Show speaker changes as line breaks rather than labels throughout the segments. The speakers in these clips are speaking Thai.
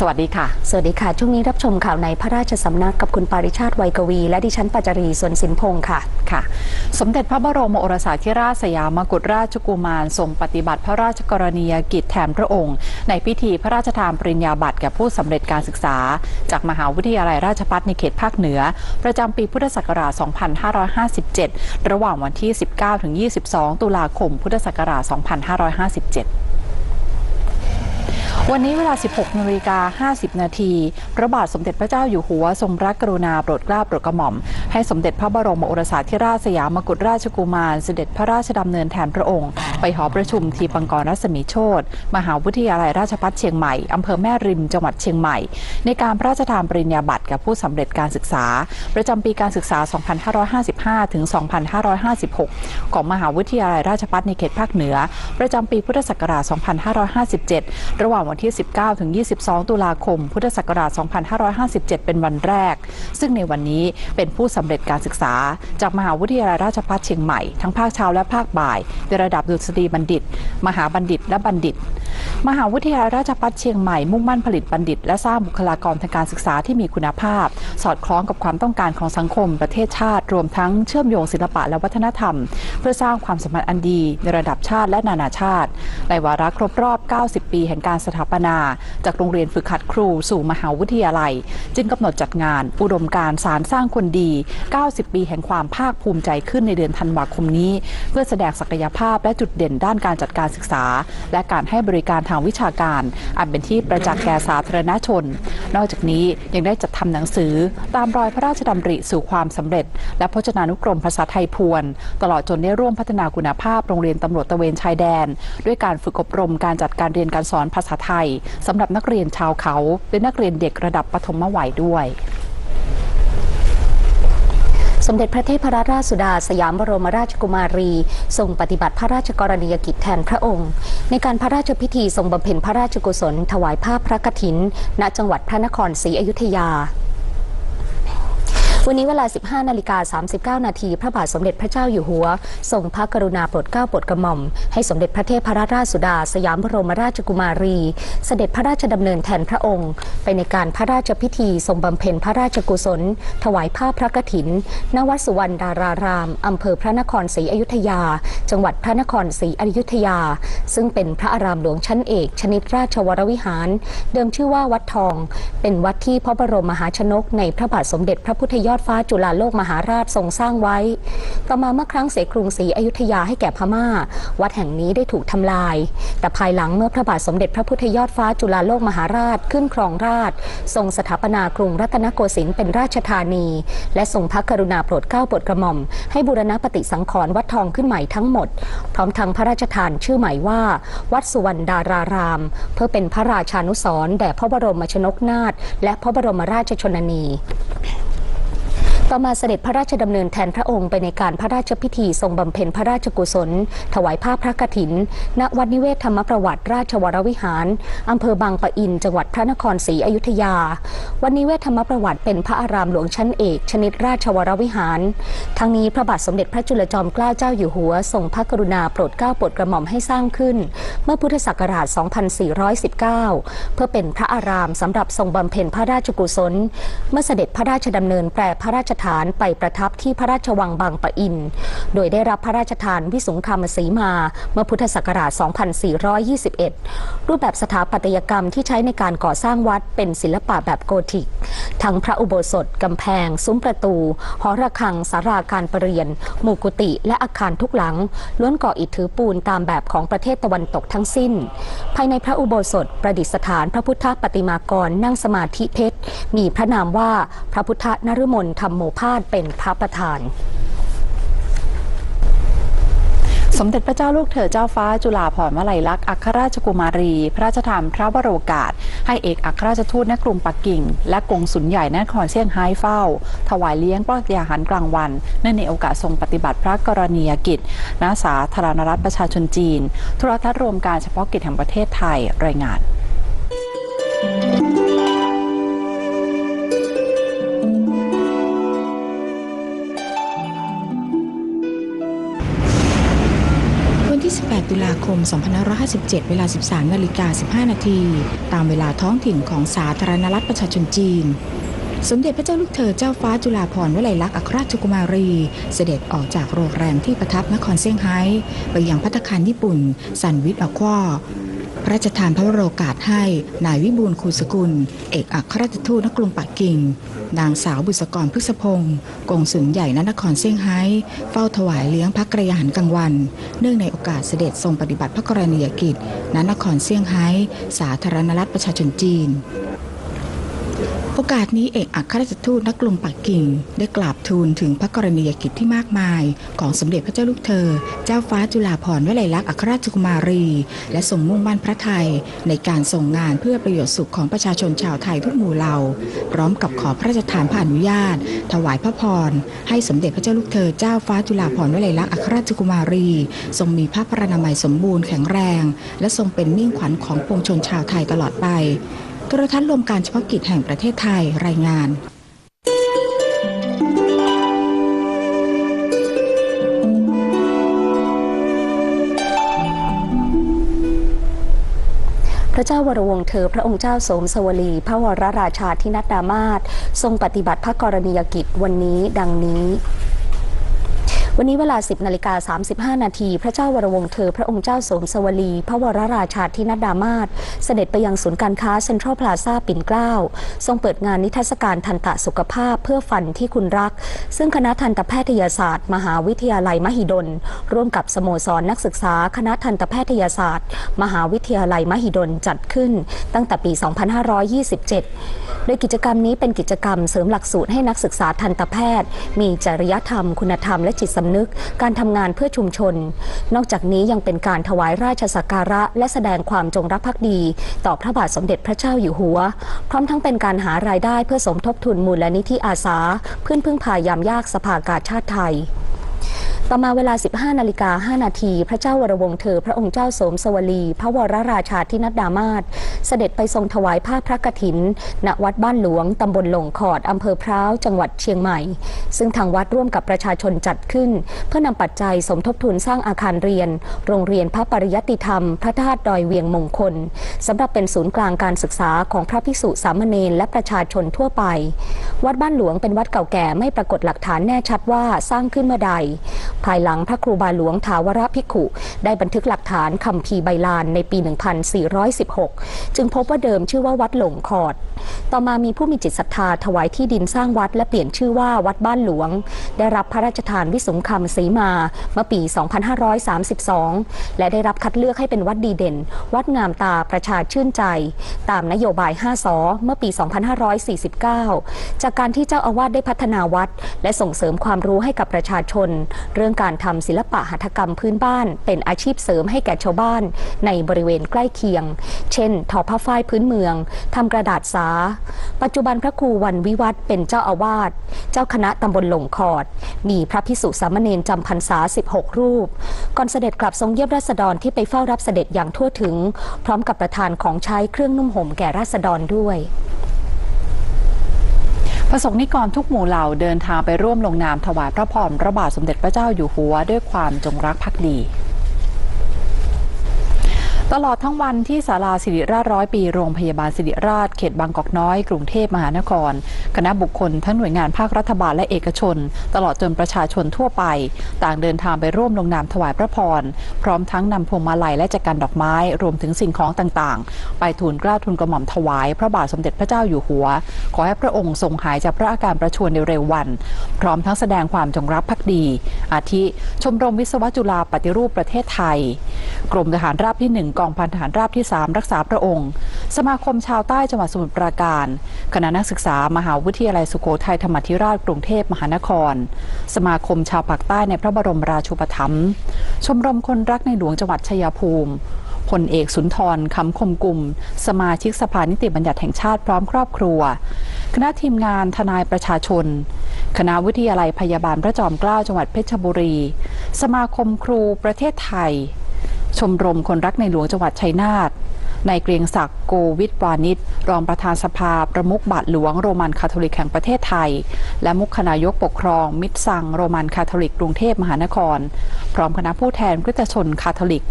สวัสดีค่ะ
สวัสดีค่ะ ช่วงนี้รับชมข่าวในพระราชสำนักกับคุณปาริชาติไวยกวี และดิฉันปัจจรีสวนสินพงศ์ค่ะ
ค่ะ สมเด็จพระบรมโอรสาธิราชสยามกุฎราชกุมารทรงปฏิบัติพระราชกรณียกิจแทนพระองค์ ในพิธีพระราชทานปริญญาบัตรแก่ผู้สำเร็จการศึกษา จากมหาวิทยาลัยราชภัฏในเขตภาคเหนือ ประจำปีพุทธศักราช 2557 ระหว่างวันที่ 19-22 ตุลาคม พุทธศักราช 2557 วันนี้เวลา 16นาฬิกา50 นาที พระบาทสมเด็จพระเจ้าอยู่หัวทรงระกกรุณาโปรดเกล้าโปรดกระหม่อม ให้สมเด็จพระบรมโอรสาธิราชสยามกุฎราชกุมาร เสด็จพระราชดำเนินแทนพระองค์ ไปหอประชุมทีปังกรรัศมีโชตมหาวิทยาลัยราชภัฏเชียงใหม่ อำเภอแม่ริม จังหวัดเชียงใหม่ ในการพระราชทานปริญญาบัตรแก่ผู้สำเร็จการศึกษา ประจำปีการศึกษา 2555 ถึง 2556 ของมหาวิทยาลัยราชภัฏในเขตภาคเหนือ ประจำปีพุทธศักราช 2557 ระหว่างวันที่ 19 ถึง 22 ตุลาคม พุทธศักราช 2557 เป็นวันแรก ซึ่งในวันนี้เป็นผู้สำเร็จการศึกษา จากมหาวิทยาลัยราชภัฏเชียงใหม่ ทั้งภาคเช้าและภาคบ่าย ในระดับดุษฎีบัณฑิต มหาบัณฑิตและบัณฑิต มหาวิทยาลัยราชภัฏเชียงใหม่มุ่งมั่นผลิตบัณฑิต และสร้างบุคลากรทางการศึกษาที่มีคุณภาพ สอดคล้องกับความต้องการของสังคมประเทศชาติ รวมทั้งเชื่อมโยงศิลปะและวัฒนธรรม เพื่อสร้างความสัมพันธ์อันดีในระดับชาติและนานาชาติ ในวาระครบรอบ 90 ปีแห่งการสถาปนา จากโรงเรียนฝึกหัดครูสู่มหาวิทยาลัย จึงกำหนดจัดงาน อุดมการสารสร้างคนดี 90 ปีแห่งความภาคภูมิใจขึ้นในเดือนธันวาคมนี้ เพื่อแสดงศักยภาพและจุดเด่นด้านการจัดการศึกษา และการให้บริการทางวิชาการ อันเป็นที่ประจักษ์แก่สาธารณชน นอกจากนี้ยังได้จัดทำหนังสือ ตามรอยพระราชดำริสู่ความสำเร็จ และพจนานุกรมภาษาไทยพวน ตลอดจนได้ร่วมพัฒนาคุณภาพโรงเรียนตำรวจตะเวนชายแดน ด้วยการฝึกอบรมการจัดการเรียนการสอนภาษาไทยสำหรับนักเรียนชาวเขาและนักเรียนเด็กระดับปฐมวัยด้วย
สมเด็จพระเทพรัตนราชสุดาสยามบรมราชกุมารี ทรงปฏิบัติพระราชกรณียกิจแทนพระองค์ ในการพระราชพิธีทรงบำเพ็ญพระราชกุศล ถวายภาพพระกฐิน ณจังหวัดพระนครศรีอยุธยา วันนี้เวลา 15 นาฬิกา 39 นาทีพระบาทสมเด็จพระเจ้าอยู่หัว ทรงพระกรุณาโปรดเกล้าโปรดกระหม่อม ให้สมเด็จพระเทพรัตนราชสุดา สยามบรมราชกุมารี เสด็จพระราชดำเนินแทนพระองค์ ไปในการพระราชพิธีทรงบำเพ็ญพระราชกุศล ถวายผ้าพระกฐิน ณ วัดสุวรรณดาราราม อำเภอพระนครศรีอยุธยา จังหวัดพระนครศรีอยุธยา ซึ่งเป็นพระอารามหลวงชั้นเอก ชนิดราชวรวิหาร เดิมชื่อว่าวัดทอง เป็นวัดที่พระบรมมหาชนกในพระบาทสมเด็จพระพุทธยอดดฟ้าจุฬาโลกมหาราชทรงสร้างไว้ ต่อมาเมื่อครั้งเสกรุงศรีอยุธยาให้แก่พม่า วัดแห่งนี้ได้ถูกทำลาย แต่ภายหลังเมื่อพระบาทสมเด็จพระพุทธยอดฟ้าจุฬาโลกมหาราชขึ้นครองราช ทรงสถาปนากรุงรัตนโกสินทร์เป็นราชธานี และทรงพระกรุณาโปรดเกล้าโปรดกระหม่อม ให้บูรณะปฏิสังขรณ์วัดทองขึ้นใหม่ทั้งหมด พร้อมทั้งพระราชทานชื่อใหม่ว่า วัดสุวรรณดาราราม เพื่อเป็นพระราชานุสรณ์แด่พระบรมชนกนาถและพระบรมราชชนนี ต่อมาเสด็จพระราชดำเนินแทนพระองค์ไปในการพระราชพิธีทรงบำเพ็ญพระราชกุศล ถวายผ้าพระกฐิน ณ วัดนิเวศธรรมประวัติราชวรวิหารอำเภอบางปะอิน จังหวัดพระนครศรีอยุธยา วัดนิเวศธรรมประวัติเป็นพระอารามหลวงชั้นเอก ชนิดราชวรวิหาร ทั้งนี้พระบาทสมเด็จพระจุลจอมเกล้าเจ้าอยู่หัวทรงพระกรุณาโปรดเกล้าโปรดกระหม่อมให้สร้างขึ้น เมื่อพุทธศักราช 2419 เพื่อเป็นพระอารามสำหรับทรงบำเพ็ญพระราชกุศล เมื่อเสด็จพระราชดำเนินแปรพระราชฐานไปประทับที่พระราชวังบางปะอิน โดยได้รับพระราชทานวิสุงคามสีมาเมื่อพุทธศักราช 2421 รูปแบบสถาปัตยกรรมที่ใช้ในการก่อสร้างวัดเป็นศิลปะแบบโกธิก ทั้งพระอุโบสถ กำแพง ซุ้มประตู หอระฆังสาราการประเรียน หมู่กุฏิและอาคารทุกหลัง ล้วนก่ออิฐถือปูนตามแบบของประเทศตะวันตกทั้งสิ้น ภายในพระอุโบสถประดิษฐานพระพุทธปฏิมากรนั่งสมาธิเพชร มีพระนามว่าพระพุทธนฤมลธรรมโมพาสเป็นพระประธาน
สมเด็จพระเจ้าลูกเธอเจ้าฟ้าจุฬาภรณ์วลัยลักษณ์อัครราชกุมารี พระราชทานพระวโรกาส ให้เอกอัครราชทูตณกรุงปักกิ่ง และกงสุลใหญ่นครเซี่ยงไฮ้เฝ้า ถวายเลี้ยงปลักยาหารกลางวัน เนื่องในโอกาสทรงปฏิบัติพระกรณียกิจณสาธารณรัฐประชาชนจีนโทรทัศน์รวมการเฉพาะกิจแห่งประเทศไทยรายงาน
ที่ 18 ตุลาคม 2557 เวลา 13นาฬิกา15 นาที ตามเวลาท้องถิ่นของสาธารณรัฐประชาชนจีน สมเด็จพระเจ้าลูกเธอเจ้าฟ้าจุฬาภรณ์วลัยลักษณ์อัครราชกุมารี เสด็จออกจากโรงแรมที่ประทับนครเซี่ยงไฮ้ไปยังพัตคารญี่ปุ่นสันวิทอควาพระราชทานพระโรกาสให้นายวิบูลคูสกุล เอกอัครราชทูตณกรุงปักกิ่ง นางสาวบุษกรพฤกษพงศ์กงสุนใหญ่นนครเซี่ยงไฮ้เฝ้าถวายเลี้ยงพระกระยาหารกลางวัน เนื่องในโอกาสเสด็จทรงปฏิบัติพระกรณียกิจณนครเซี่ยงไฮ้สาธารณรัฐประชาชนจีน โอกาสนี้เอกอัครราชทูตณกรุงปักกิ่ง ได้กราบทูลถึงพระกรณียกิจที่มากมาย ของสมเด็จพระเจ้าลูกเธอ เจ้าฟ้าจุฬาภรณ์วลัยลักษณ์อัครราชกุมารี และทรงมุ่งมั่นพระไทย ในการส่งงานเพื่อประโยชน์สุขของประชาชนชาวไทยทุกหมู่เหล่า พร้อมกับขอพระราชทานพระอนุญาต ถวายพระพร ให้สมเด็จพระเจ้าลูกเธอเจ้าฟ้าจุฬาภรณ์วลัยลักษณ์อัครราชกุมารี ทรงมีพระพระนามัยสมบูรณ์แข็งแรง และทรงเป็นมิ่งขวัญของปวงชนชาวไทยตลอดไป โทรทัศน์รวมการเฉพาะกิจแห่งประเทศไทยรายงาน
พระเจ้าวรวงเธอพระองค์เจ้าสมสวลี พระวรราชาธินัดดามาศทรงปฏิบัติพระกรณียกิจวันนี้ดังนี้ วันนี้เวลา 10นาฬิกา35 นาที พระเจ้าวรวงเธอ พระองค์เจ้าโสมสวลี พระวรราชาธินัดดามาศเสด็จไปยังศูนย์การค้าเซ็นทรัลพลาซาปิ่นเกล้าทรงเปิดงานนิทรรศการทันตสุขภาพเพื่อฟันที่คุณรัก ซึ่งคณะทันตแพทยศาสตร์ มหาวิทยาลัยมหิดล ร่วมกับสโมสรนักศึกษา คณะทันตแพทยศาสตร์ มหาวิทยาลัยมหิดลจัดขึ้น ตั้งแต่ปี 2527 โดยกิจกรรมนี้เป็นกิจกรรมเสริมหลักสูตรให้นักศึกษาทันตแพทย์ มีจริยธรรม คุณธรรมและจิตสำนึก การทำงานเพื่อชุมชน นอกจากนี้ยังเป็นการถวายราชสักการะ และแสดงความจงรักภักดี ต่อพระบาทสมเด็จพระเจ้าอยู่หัว พร้อมทั้งเป็นการหารายได้เพื่อสมทบทุนมูลนิธิอาสาเพื่อนพึ่งพายามยากสภากาชาติไทย ต่อมาเวลา 15 นาฬิกา 5 นาที พระเจ้าวรวงเธอ พระองค์เจ้าโสมสวลี พระวรราชาธินัดดามาศเสด็จไปทรงถวายผ้าพระกฐิน ณ วัดบ้านหลวง ตำบลหลงขอด อำเภอพร้าว จังหวัดเชียงใหม่ ซึ่งทางวัดร่วมกับประชาชนจัดขึ้น เพื่อนำปัจจัยสมทบทุนสร้างอาคารเรียน โรงเรียนพระปริยติธรรม พระธาตุดอยเวียงมงคลสำหรับเป็นศูนย์กลางการศึกษาของพระภิกษุสามเณรและประชาชนทั่วไป วัดบ้านหลวงเป็นวัดเก่าแก่ไม่ปรากฏหลักฐานแน่ชัดว่าสร้างขึ้นเมื่อใด ภายหลังพระครูบาหลวงถาวรภิกขุ ได้บันทึกหลักฐานคำพีใบลานในปี 1416 จึงพบว่าเดิมชื่อว่าวัดหลงขอด ต่อมามีผู้มีจิตศรัทธาถวายที่ดินสร้างวัดและเปลี่ยนชื่อว่าวัดบ้านหลวง ได้รับพระราชทานวิสุงคำศรีมาเมื่อปี 2532 และได้รับคัดเลือกให้เป็นวัดดีเด่น วัดงามตาประชาชื่นใจ ตามนโยบาย 5สอเมื่อปี 2549 จากการที่เจ้าอาวาสได้พัฒนาวัด และส่งเสริมความรู้ให้กับประชาชนเรื่ื่องการทำศิลปะหัตถกรรมพื้นบ้าน เป็นอาชีพเสริมให้แก่ชาวบ้าน ในบริเวณใกล้เคียง เช่น ทอผ้าฝ้ายพื้นเมืองทำกระดาษสา ปัจจุบันพระครูวันวิวัฒน์เป็นเจ้าอาวาส เจ้าคณะตำบลหลงขอด มีพระพิสุสามเณรจำพรรษา 16 รูป ก่อนเสด็จกลับทรงเยี่ยมราษฎรที่ไปเฝ้ารับเสด็จอย่างทั่วถึง พร้อมกับประทานของใช้เครื่องนุ่มห่มแก่ราษฎรด้วย
ประสงค์นิกรทุกหมู่เหล่าเดินทางไปร่วมลงนามถวายพระพรพระบาทสมเด็จพระเจ้าอยู่หัวด้วยความจงรักภักดี ตลอดทั้งวันที่ศาลาสิริราชร้อยปีโรงพยาบาลสิริราชเขตบางกอกน้อย กรุงเทพมหานคร คณะบุคคลทั้งหน่วยงานภาครัฐบาลและเอกชน ตลอดจนประชาชนทั่วไป ต่างเดินทางไปร่วมลงนามถวายพระพร พร้อมทั้งนำพวงมาลัยและจักรดอกไม้ รวมถึงสิ่งของต่างๆ ไปทูลกล้าทูลกระหม่อมถวาย พระบาทสมเด็จพระเจ้าอยู่หัว ขอให้พระองค์ทรงหายจากพระอาการประชวรในเร็ววัน พร้อมทั้งแสดงความจงรักภักดี อาทิ ชมรมวิศวจุฬาปฏิรูปประเทศไทย กรมทหารราบที่1กองพันทหารราบที่ 3 รักษาพระองค์ สมาคมชาวใต้จังหวัดสมุทรปราการ คณะนักศึกษามหาวิทยาลัยสุโขทัยธรรมธิราชกรุงเทพมหานคร สมาคมชาวปากใต้ในพระบรมราชูปถัมภ์ชมรมคนรักในหลวงจังหวัดชัยภูมิพลเอกสุนทรคำคมกลุ่ม สมาชิกสภานิติบัญญัติแห่งชาติพร้อมครอบครัว คณะทีมงานทนายประชาชน คณะวิทยาลัยพยาบาลพระจอมเกล้าจังหวัดเพชรบุรี สมาคมครูประเทศไทย ชมรมคนรักในหลวงจังหวัดชัยนาทนายเกรียงศักดิ์โกวิทวานิชรองประธานสภาประมุขบาทหลวงโรมันคาทอลิกแห่งประเทศไทย และมุขนายกปกครอง มิตรสังโรมันคาทอลิกกรุงเทพมหานคร พร้อมคณะผู้แทนคริสตชนคาทอลิก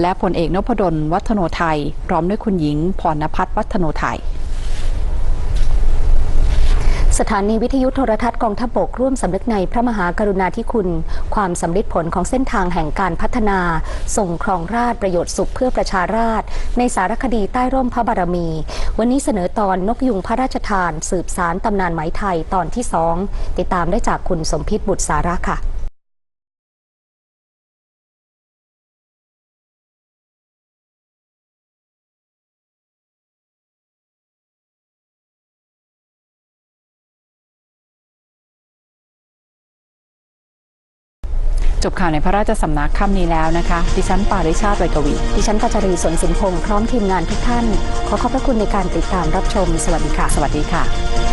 และพลเอกนพดลวัฒโนไทย พร้อมด้วยคุณหญิงพรณพัฒน์วัฒโนไทย
สถานีวิทยุโทรทัศน์กองทัพบกร่วมสำนึกในพระมหากรุณาธิคุณ ความสำเร็จผลของเส้นทางแห่งการพัฒนา ส่งครองราชประโยชน์สุขเพื่อประชาราษในสารคดีใต้ร่มพระบารมี วันนี้เสนอตอนนกยุงพระราชทาน สืบสารตำนานไหมไทยตอนที่สองติดตามได้จากคุณสมพิษบุตรสาระค่ะ
จบข่าวในพระราชสำนักค่ำนี้แล้วนะคะ ดิฉันปาริชาติไวยกวี
ดิฉันกัจจรีสนสินพงศ์พร้อมทีมงานทุกท่าน ขอขอบพระคุณในการติดตามรับชม สวัสดีค่ะ
สวัสดีค่ะ